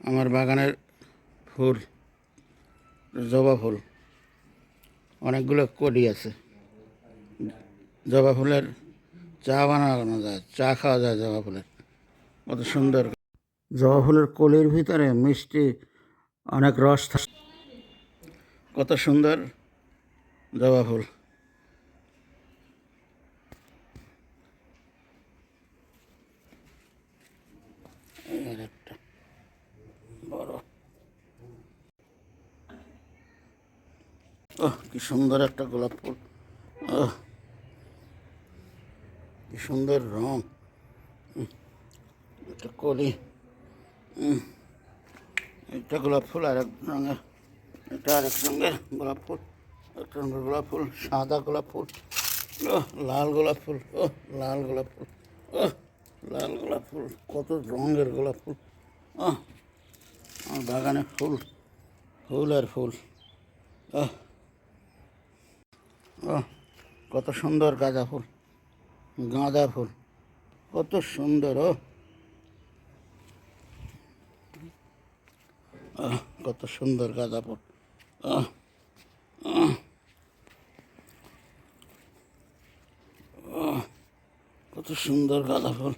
আমার বাগানের ফুল, জবা ফুল, অনেকগুলো কলি আছে। জবা ফুলের চা বানানো যায়, চা খাওয়া যায় জবা ফুলের। কত সুন্দর। জবা ফুলের কলির ভিতরে মিষ্টি অনেক রস থাকে। কত সুন্দর জবা ফুল আর একটা বড় কি সুন্দর একটা গোলাপ ফুল। কি সুন্দর রং। একটা কলি। একটা গোলাপ ফুল আর এক রঙের এটা আরেক রঙের গোলাপ ফুল। একটা রঙের গোলাপ ফুল, সাদা গোলাপ ফুল। ও লাল গোলাপ ফুল। ও লাল গোলাপ ফুল। ও লাল গোলাপ ফুল। কত রঙের গোলাপ ফুল। ও আমার বাগানে ফুল ফুল আর ফুল। ও কত সুন্দর গাঁদা ফুল গাঁদা ফুল, কত সুন্দর ও কত সুন্দর গাঁদা ফুল কত সুন্দর গাঁদা ফুল